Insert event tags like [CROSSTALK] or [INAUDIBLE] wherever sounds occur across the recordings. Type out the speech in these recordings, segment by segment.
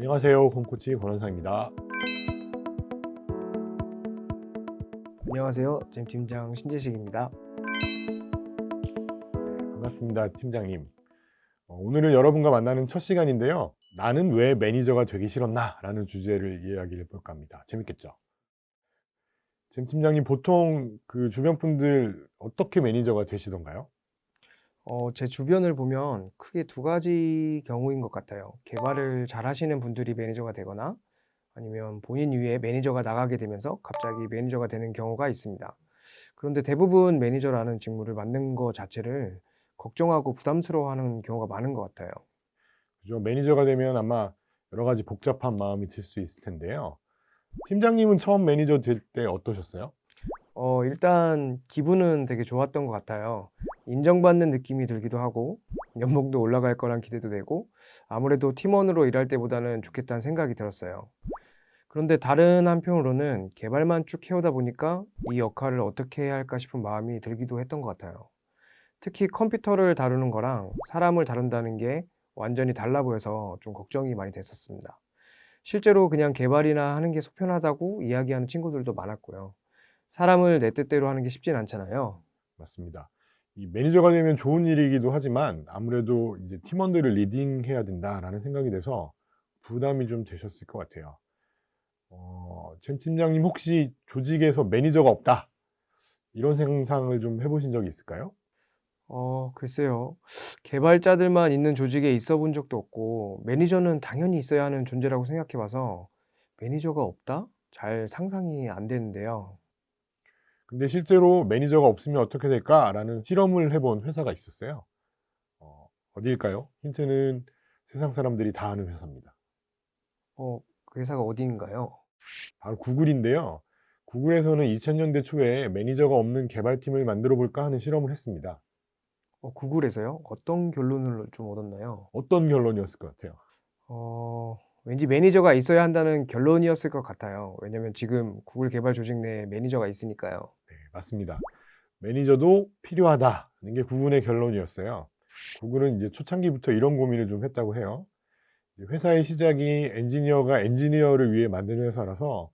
안녕하세요. 홈코치 권원상입니다. 안녕하세요. 잼 팀장 신재식입니다. 반갑습니다. 팀장님. 어, 오늘은 여러분과 만나는 첫 시간인데요. 나는 왜 매니저가 되기 싫었나? 라는 주제를 이야기를 해볼까 합니다. 재밌겠죠? 잼 팀장님, 보통 그 주변 분들 어떻게 매니저가 되시던가요? 어, 제 주변을 보면 크게 두 가지 경우인 것 같아요. 개발을 잘 하시는 분들이 매니저가 되거나 아니면 본인 위에 매니저가 나가게 되면서 갑자기 매니저가 되는 경우가 있습니다. 그런데 대부분 매니저라는 직무를 맡는 것 자체를 걱정하고 부담스러워하는 경우가 많은 것 같아요. 그죠? 매니저가 되면 아마 여러 가지 복잡한 마음이 들 수 있을 텐데요. 팀장님은 처음 매니저 될 때 어떠셨어요? 어, 일단 기분은 되게 좋았던 것 같아요. 인정받는 느낌이 들기도 하고, 연봉도 올라갈 거란 기대도 되고, 아무래도 팀원으로 일할 때보다는 좋겠다는 생각이 들었어요. 그런데 다른 한편으로는 개발만 쭉 해오다 보니까 이 역할을 어떻게 해야 할까 싶은 마음이 들기도 했던 것 같아요. 특히 컴퓨터를 다루는 거랑 사람을 다룬다는 게 완전히 달라 보여서 좀 걱정이 많이 됐었습니다. 실제로 그냥 개발이나 하는 게 속편하다고 이야기하는 친구들도 많았고요. 사람을 내 뜻대로 하는 게 쉽진 않잖아요. 맞습니다. 이 매니저가 되면 좋은 일이기도 하지만 아무래도 이제 팀원들을 리딩해야 된다라는 생각이 돼서 부담이 좀 되셨을 것 같아요. 어, 잼 팀장님 혹시 조직에서 매니저가 없다 이런 상상을 좀 해보신 적이 있을까요? 어, 글쎄요. 개발자들만 있는 조직에 있어 본 적도 없고, 매니저는 당연히 있어야 하는 존재라고 생각해 봐서, 매니저가 없다? 잘 상상이 안 되는데요. 근데 실제로 매니저가 없으면 어떻게 될까라는 실험을 해본 회사가 있었어요. 어, 어디일까요? 힌트는 세상 사람들이 다 아는 회사입니다. 어, 그 회사가 어디인가요? 바로 구글인데요. 구글에서는 2000년대 초에 매니저가 없는 개발팀을 만들어 볼까 하는 실험을 했습니다. 어, 구글에서요? 어떤 결론을 좀 얻었나요? 어떤 결론이었을 것 같아요? 어, 왠지 매니저가 있어야 한다는 결론이었을 것 같아요. 왜냐면 지금 구글 개발 조직 내에 매니저가 있으니까요. 네, 맞습니다. 매니저도 필요하다는 게 구글의 결론이었어요. 구글은 이제 초창기부터 이런 고민을 좀 했다고 해요. 회사의 시작이 엔지니어가 엔지니어를 위해 만든 회사라서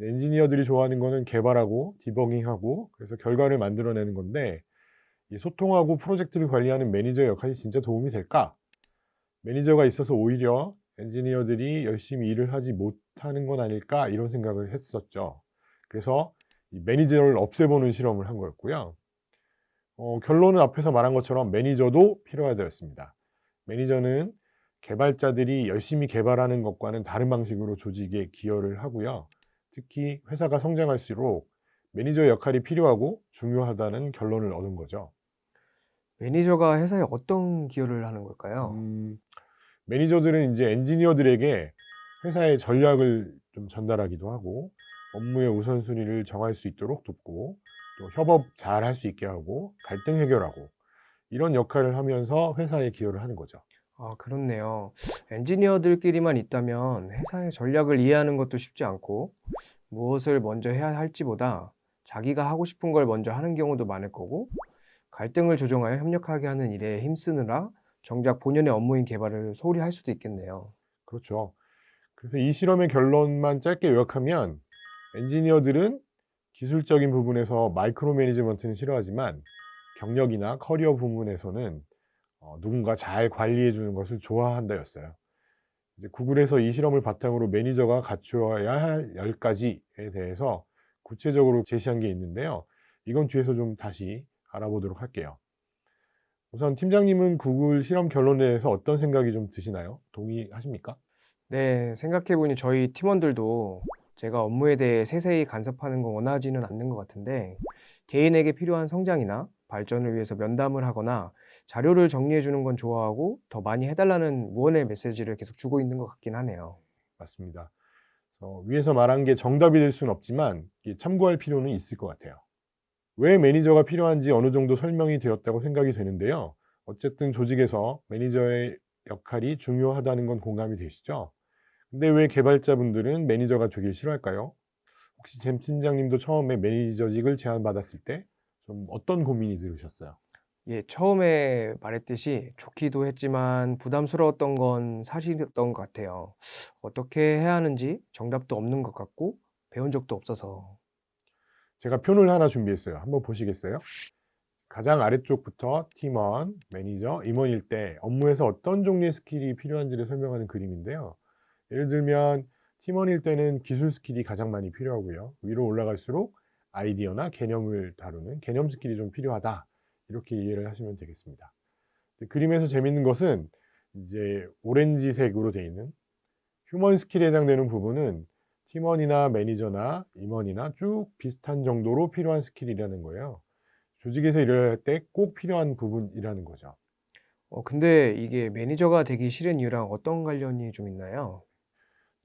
엔지니어들이 좋아하는 거는 개발하고 디버깅하고 그래서 결과를 만들어내는 건데 이 소통하고 프로젝트를 관리하는 매니저의 역할이 진짜 도움이 될까? 매니저가 있어서 오히려 엔지니어들이 열심히 일을 하지 못하는 건 아닐까? 이런 생각을 했었죠. 그래서 이 매니저를 없애보는 실험을 한 거였고요. 어, 결론은 앞에서 말한 것처럼 매니저도 필요하다였습니다. 매니저는 개발자들이 열심히 개발하는 것과는 다른 방식으로 조직에 기여를 하고요. 특히 회사가 성장할수록 매니저의 역할이 필요하고 중요하다는 결론을 얻은 거죠. 매니저가 회사에 어떤 기여를 하는 걸까요? 음, 매니저들은 이제 엔지니어들에게 회사의 전략을 좀 전달하기도 하고 업무의 우선순위를 정할 수 있도록 돕고 또 협업 잘 할 수 있게 하고 갈등 해결하고 이런 역할을 하면서 회사에 기여를 하는 거죠. 아, 그렇네요. 엔지니어들끼리만 있다면 회사의 전략을 이해하는 것도 쉽지 않고 무엇을 먼저 해야 할지보다 자기가 하고 싶은 걸 먼저 하는 경우도 많을 거고 갈등을 조정하여 협력하게 하는 일에 힘쓰느라 정작 본연의 업무인 개발을 소홀히 할 수도 있겠네요. 그렇죠. 그래서 이 실험의 결론만 짧게 요약하면 엔지니어들은 기술적인 부분에서 마이크로 매니지먼트는 싫어하지만 경력이나 커리어 부분에서는 어, 누군가 잘 관리해 주는 것을 좋아한다였어요. 구글에서 이 실험을 바탕으로 매니저가 갖추어야 할 10가지에 대해서 구체적으로 제시한 게 있는데요. 이건 뒤에서 좀 다시 알아보도록 할게요. 우선 팀장님은 구글 실험 결론에 대해서 어떤 생각이 좀 드시나요? 동의하십니까? 네, 생각해보니 저희 팀원들도 제가 업무에 대해 세세히 간섭하는 거 원하지는 않는 것 같은데 개인에게 필요한 성장이나 발전을 위해서 면담을 하거나 자료를 정리해 주는 건 좋아하고 더 많이 해달라는 무언의 메시지를 계속 주고 있는 것 같긴 하네요. 맞습니다. 어, 위에서 말한 게 정답이 될 수는 없지만 참고할 필요는 있을 것 같아요. 왜 매니저가 필요한지 어느 정도 설명이 되었다고 생각이 되는데요. 어쨌든 조직에서 매니저의 역할이 중요하다는 건 공감이 되시죠? 근데 왜 개발자분들은 매니저가 되길 싫어할까요? 혹시 잼 팀장님도 처음에 매니저직을 제안받았을 때 좀 어떤 고민이 들으셨어요? 예, 처음에 말했듯이 좋기도 했지만 부담스러웠던 건 사실이었던 것 같아요. 어떻게 해야 하는지 정답도 없는 것 같고 배운 적도 없어서. 제가 표를 하나 준비했어요. 한번 보시겠어요? 가장 아래쪽부터 팀원, 매니저, 임원일 때 업무에서 어떤 종류의 스킬이 필요한지를 설명하는 그림인데요. 예를 들면 팀원일 때는 기술 스킬이 가장 많이 필요하고요. 위로 올라갈수록 아이디어나 개념을 다루는 개념 스킬이 좀 필요하다. 이렇게 이해를 하시면 되겠습니다. 그림에서 재밌는 것은 이제 오렌지색으로 되어 있는 휴먼 스킬에 해당되는 부분은 팀원이나 매니저나 임원이나 쭉 비슷한 정도로 필요한 스킬이라는 거예요. 조직에서 일을 할 때 꼭 필요한 부분이라는 거죠. 어, 근데 이게 매니저가 되기 싫은 이유랑 어떤 관련이 좀 있나요?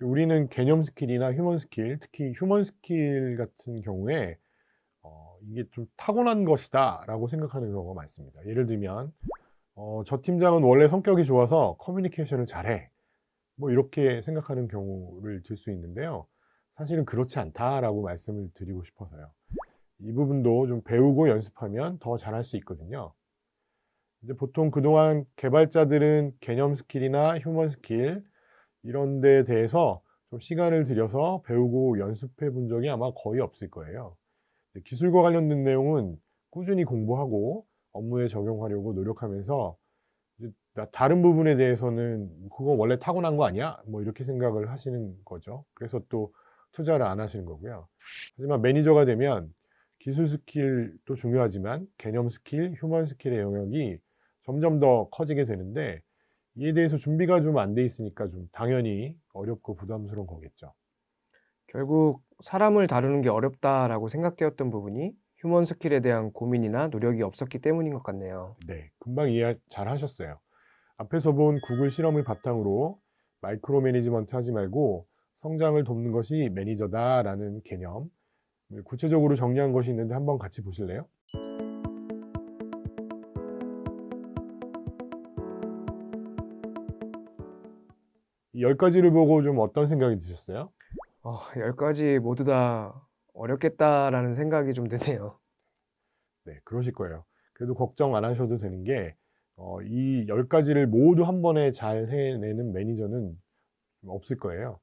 우리는 개념 스킬이나 휴먼 스킬, 특히 휴먼 스킬 같은 경우에 어, 이게 좀 타고난 것이다 라고 생각하는 경우가 많습니다. 예를 들면 어, 저 팀장은 원래 성격이 좋아서 커뮤니케이션을 잘해. 뭐 이렇게 생각하는 경우를 들 수 있는데요. 사실은 그렇지 않다라고 말씀을 드리고 싶어서요. 이 부분도 좀 배우고 연습하면 더 잘할 수 있거든요. 근데 보통 그동안 개발자들은 개념 스킬이나 휴먼 스킬 이런 데에 대해서 좀 시간을 들여서 배우고 연습해 본 적이 아마 거의 없을 거예요. 기술과 관련된 내용은 꾸준히 공부하고 업무에 적용하려고 노력하면서 다른 부분에 대해서는 그거 원래 타고난 거 아니야? 뭐 이렇게 생각을 하시는 거죠. 그래서 또 투자를 안 하시는 거고요. 하지만 매니저가 되면 기술 스킬도 중요하지만 개념 스킬, 휴먼 스킬의 영역이 점점 더 커지게 되는데 이에 대해서 준비가 좀 안 돼 있으니까 좀 당연히 어렵고 부담스러운 거겠죠. 결국 사람을 다루는 게 어렵다라고 생각되었던 부분이 휴먼 스킬에 대한 고민이나 노력이 없었기 때문인 것 같네요. 네, 금방 이해 잘 하셨어요. 앞에서 본 구글 실험을 바탕으로 마이크로 매니지먼트 하지 말고 성장을 돕는 것이 매니저다라는 개념 구체적으로 정리한 것이 있는데 한번 같이 보실래요? 이열 가지를 보고 좀 어떤 생각이 드셨어요? 어, 열 가지 모두 다 어렵겠다라는 생각이 좀 드네요. 네, 그러실 거예요. 그래도 걱정 안 하셔도 되는 게, 어, 이열 가지를 모두 한 번에 잘 해내는 매니저는 없을 거예요.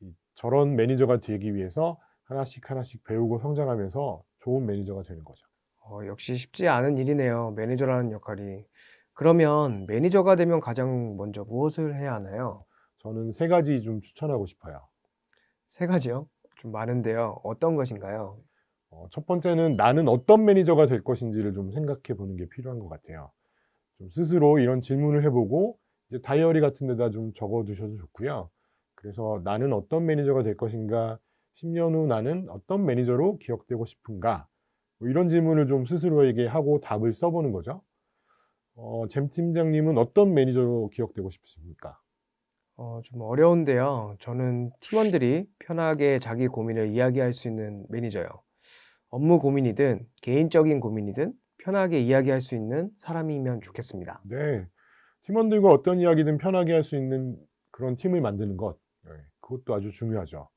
이- 저런 매니저가 되기 위해서 하나씩 하나씩 배우고 성장하면서 좋은 매니저가 되는 거죠. 어, 역시 쉽지 않은 일이네요. 매니저라는 역할이. 그러면 매니저가 되면 가장 먼저 무엇을 해야 하나요? 저는 세 가지 좀 추천하고 싶어요. 세 가지요? 좀 많은데요. 어떤 것인가요? 어, 첫 번째는 나는 어떤 매니저가 될 것인지를 좀 생각해 보는 게 필요한 것 같아요. 좀 스스로 이런 질문을 해보고 이제 다이어리 같은 데다 좀 적어 두셔도 좋고요. 그래서 나는 어떤 매니저가 될 것인가, 10년 후 나는 어떤 매니저로 기억되고 싶은가, 뭐 이런 질문을 좀 스스로에게 하고 답을 써보는 거죠. 어, 잼 팀장님은 어떤 매니저로 기억되고 싶으십니까? 어, 좀 어려운데요. 저는 팀원들이 편하게 자기 고민을 이야기할 수 있는 매니저요. 업무 고민이든 개인적인 고민이든 편하게 이야기할 수 있는 사람이면 좋겠습니다. 네. 팀원들과 어떤 이야기든 편하게 할 수 있는 그런 팀을 만드는 것. 네, 그것도 아주 중요하죠.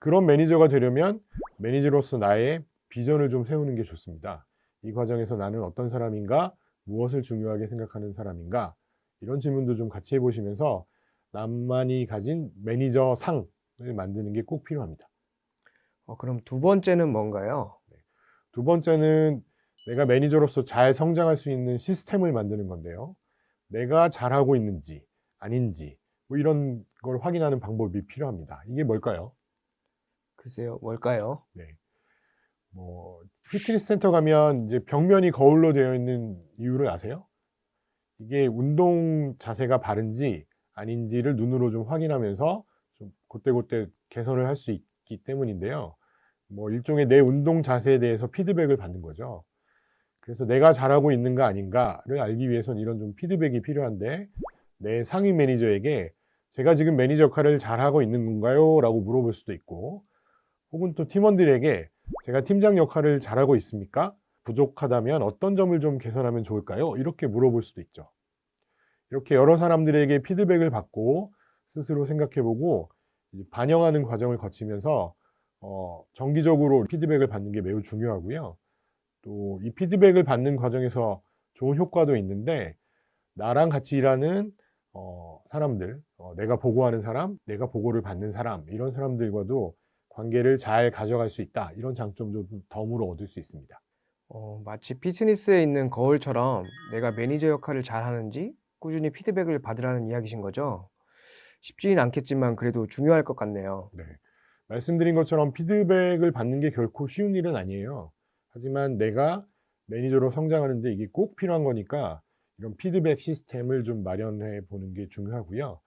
그런 매니저가 되려면 매니저로서 나의 비전을 좀 세우는 게 좋습니다. 이 과정에서 나는 어떤 사람인가, 무엇을 중요하게 생각하는 사람인가, 이런 질문도 좀 같이 해보시면서 나만이 가진 매니저 상을 만드는 게 꼭 필요합니다. 어, 그럼 두 번째는 뭔가요? 두 번째는 내가 매니저로서 잘 성장할 수 있는 시스템을 만드는 건데요. 내가 잘하고 있는지 아닌지 뭐 이런 걸 확인하는 방법이 필요합니다. 이게 뭘까요? 글쎄요, 뭘까요? 네. 뭐 피트니스 센터 가면 이제 벽면이 거울로 되어 있는 이유를 아세요? 이게 운동 자세가 바른지 아닌지를 눈으로 좀 확인하면서 좀 그때그때 개선을 할 수 있기 때문인데요. 뭐 일종의 내 운동 자세에 대해서 피드백을 받는 거죠. 그래서 내가 잘하고 있는가 아닌가를 알기 위해서는 이런 좀 피드백이 필요한데 내 상위 매니저에게 제가 지금 매니저 역할을 잘하고 있는 건가요? 라고 물어볼 수도 있고 혹은 또 팀원들에게 제가 팀장 역할을 잘하고 있습니까? 부족하다면 어떤 점을 좀 개선하면 좋을까요? 이렇게 물어볼 수도 있죠. 이렇게 여러 사람들에게 피드백을 받고 스스로 생각해보고 반영하는 과정을 거치면서 어, 정기적으로 피드백을 받는 게 매우 중요하고요. 또 이 피드백을 받는 과정에서 좋은 효과도 있는데 나랑 같이 일하는 어, 사람들, 어, 내가 보고하는 사람, 내가 보고를 받는 사람 이런 사람들과도 관계를 잘 가져갈 수 있다. 이런 장점도 좀 덤으로 얻을 수 있습니다. 어, 마치 피트니스에 있는 거울처럼 내가 매니저 역할을 잘 하는지 꾸준히 피드백을 받으라는 이야기신 거죠? 쉽지는 않겠지만 그래도 중요할 것 같네요. 네. 말씀드린 것처럼 피드백을 받는 게 결코 쉬운 일은 아니에요. 하지만 내가 매니저로 성장하는데 이게 꼭 필요한 거니까 이런 피드백 시스템을 좀 마련해 보는 게 중요하고요.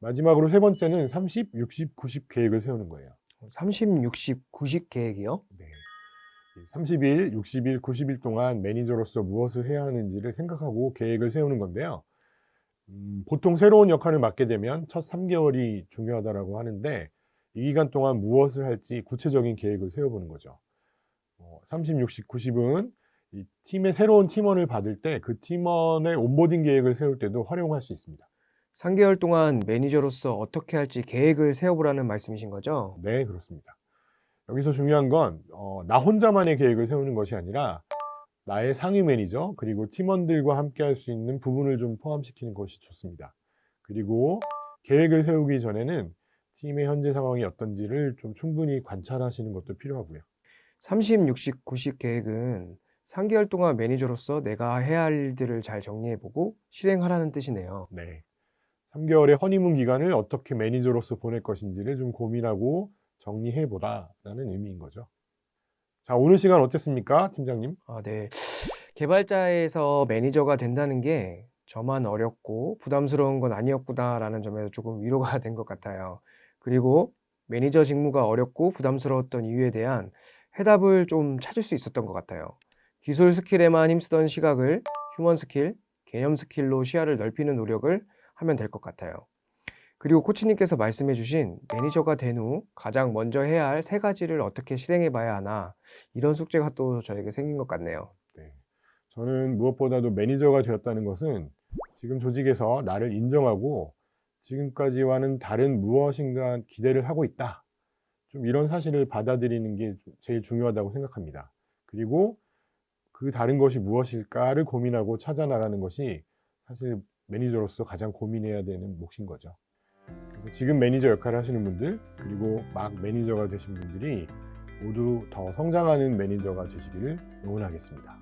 마지막으로 세 번째는 30, 60, 90 계획을 세우는 거예요. 30, 60, 90 계획이요? 네. 30일, 60일, 90일 동안 매니저로서 무엇을 해야 하는지를 생각하고 계획을 세우는 건데요. 음, 보통 새로운 역할을 맡게 되면 첫 3개월이 중요하다라고 하는데 이 기간 동안 무엇을 할지 구체적인 계획을 세워보는 거죠. 어, 30, 60, 90은 이 팀의 새로운 팀원을 받을 때 그 팀원의 온보딩 계획을 세울 때도 활용할 수 있습니다. 3개월 동안 매니저로서 어떻게 할지 계획을 세워보라는 말씀이신 거죠? 네, 그렇습니다. 여기서 중요한 건, 어, 나 혼자만의 계획을 세우는 것이 아니라, 나의 상위 매니저, 그리고 팀원들과 함께 할 수 있는 부분을 좀 포함시키는 것이 좋습니다. 그리고 계획을 세우기 전에는 팀의 현재 상황이 어떤지를 좀 충분히 관찰하시는 것도 필요하고요. 30, 60, 90 계획은 3개월 동안 매니저로서 내가 해야 할 일들을 잘 정리해보고 실행하라는 뜻이네요. 네. 3개월의 허니문 기간을 어떻게 매니저로서 보낼 것인지를 좀 고민하고 정리해보라라는 의미인 거죠. 자, 오늘 시간 어땠습니까, 팀장님? 아, 네. 개발자에서 매니저가 된다는 게 저만 어렵고 부담스러운 건 아니었구나라는 점에서 조금 위로가 [LAUGHS] 된 것 같아요. 그리고 매니저 직무가 어렵고 부담스러웠던 이유에 대한 해답을 좀 찾을 수 있었던 것 같아요. 기술 스킬에만 힘쓰던 시각을 휴먼 스킬, 개념 스킬로 시야를 넓히는 노력을 하면 될 것 같아요. 그리고 코치님께서 말씀해주신 매니저가 된 후 가장 먼저 해야 할 세 가지를 어떻게 실행해 봐야 하나 이런 숙제가 또 저에게 생긴 것 같네요. 네. 저는 무엇보다도 매니저가 되었다는 것은 지금 조직에서 나를 인정하고 지금까지와는 다른 무엇인가 기대를 하고 있다. 좀 이런 사실을 받아들이는 게 제일 중요하다고 생각합니다. 그리고 그 다른 것이 무엇일까를 고민하고 찾아나가는 것이 사실 매니저로서 가장 고민해야 되는 몫인 거죠. 그래서 지금 매니저 역할을 하시는 분들, 그리고 막 매니저가 되신 분들이 모두 더 성장하는 매니저가 되시기를 응원하겠습니다.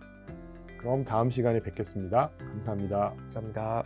그럼 다음 시간에 뵙겠습니다. 감사합니다. 감사합니다.